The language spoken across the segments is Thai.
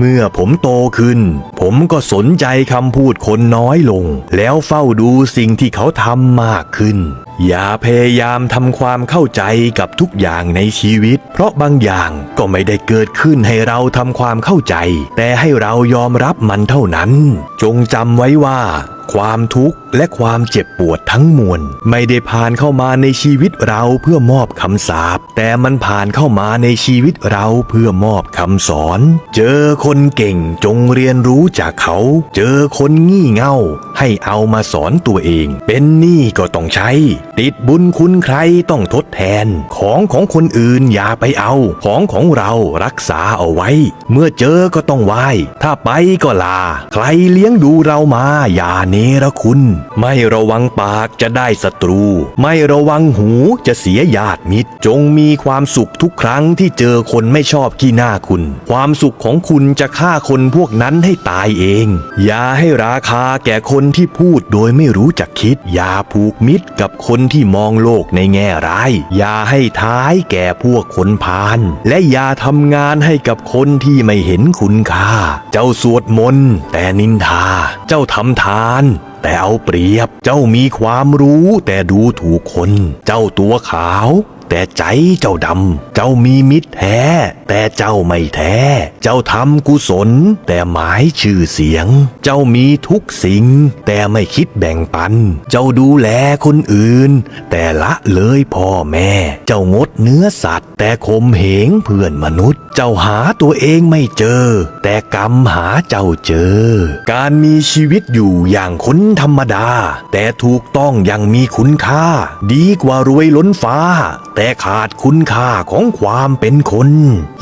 เมื่อผมโตขึ้น ผมก็สนใจคำพูดคนน้อยลง แล้วเฝ้าดูสิ่งที่เขาทำมากขึ้น อย่าพยายามทำความเข้าใจกับทุกอย่างในชีวิต เพราะบางอย่างก็ไม่ได้เกิดขึ้นให้เราทำความเข้าใจ แต่ให้เรายอมรับมันเท่านั้น จงจำไว้ว่า ความทุกข์และความเจ็บปวดทั้งมวลไม่ได้ผ่านเข้ามาในชีวิตเราเพื่อมอบคำสาปแต่มันผ่านเข้ามาในชีวิตเราเพื่อมอบคำสอน เจอคนเก่งจงเรียนรู้จากเขา เจอคนงี่เง่า ให้เอามาสอนตัวเอง เป็นหนี้ก็ต้องใช้ ติดบุญคุณใครต้องทดแทน ของของคนอื่นอย่าไปเอา ของของเรารักษาเอาไว้ เมื่อเจอก็ต้องไหว้ ถ้าไปก็ลา ใครเลี้ยงดูเรามาอย่าเนรคุณ ไม่ระวังปากจะได้ศัตรู ไม่ระวังหูจะเสียญาติมิตร จงมีความสุขทุกครั้งที่เจอคนไม่ชอบขี้หน้าคุณ ความสุขของคุณจะฆ่าคนพวกนั้นให้ตายเอง อย่าให้ราคาแก่คนที่พูดโดยไม่รู้จักคิด อย่าผูกมิตรกับคนที่มองโลกในแง่ร้าย อย่าให้ท้ายแก่พวกคนพาลและอย่าทำงานให้กับคนที่ไม่เห็นคุณค่า เจ้าสวดมนต์แต่นินทา เจ้าทำทานแต่เอาเปรียบ เจ้ามีความรู้แต่ดูถูกคน เจ้าตัวขาว แต่ใจเจ้าดำ เจ้ามีมิตรแท้ แต่เจ้าไม่แท้ เจ้าทำกุศล แต่หมายชื่อเสียง เจ้ามีทุกสิ่ง แต่ไม่คิดแบ่งปัน เจ้าดูแลคนอื่น แต่ละเลยพ่อแม่ เจ้างดเนื้อสัตว์ แต่ข่มเหงเพื่อนมนุษย์ เจ้าหาตัวเองไม่เจอ แต่กรรมหาเจ้าเจอ การมีชีวิตอยู่อย่างคนธรรมดา แต่ถูกต้องอยังมีคุณค่า ดีกว่ารวยล้นฟ้า แต่ขาดคุณค่าของความเป็นคน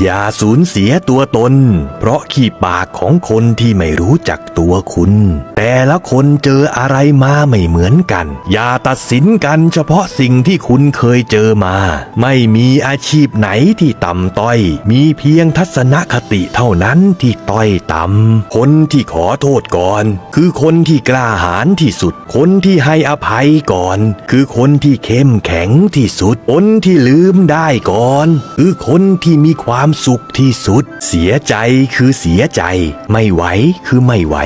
อย่าสูญเสียตัวตน เพราะขี้ปากของคนที่ไม่รู้จักตัวคุณ แต่ละคนเจออะไรมาไม่เหมือนกัน อย่าตัดสินกันเฉพาะสิ่งที่คุณเคยเจอมา ไม่มีอาชีพไหนที่ต่ำต้อย มีเพียงทัศนคติเท่านั้นที่ต้อยต่ำคนที่ขอโทษก่อน คือคนที่กล้าหาญที่สุด คนที่ให้อภัยก่อน คือคนที่เข้มแข็งที่สุด คนที่ลืมได้ก่อน คือคนที่มีความสุขที่สุด เสียใจคือเสียใจ ไม่ไหวคือไม่ไหว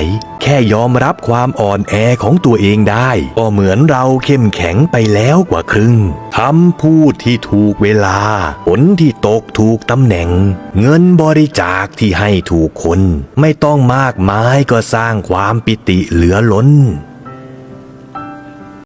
แค่ยอมรับความอ่อนแอของตัวเองได้ ก็เหมือนเราเข้มแข็งไปแล้วกว่าครึ่งคำพูดที่ถูกเวลา ผลที่ตกถูกตำแหน่ง เงินบริจาคที่ให้ถูกคน ไม่ต้องมากมายก็สร้างความปิติเหลือล้น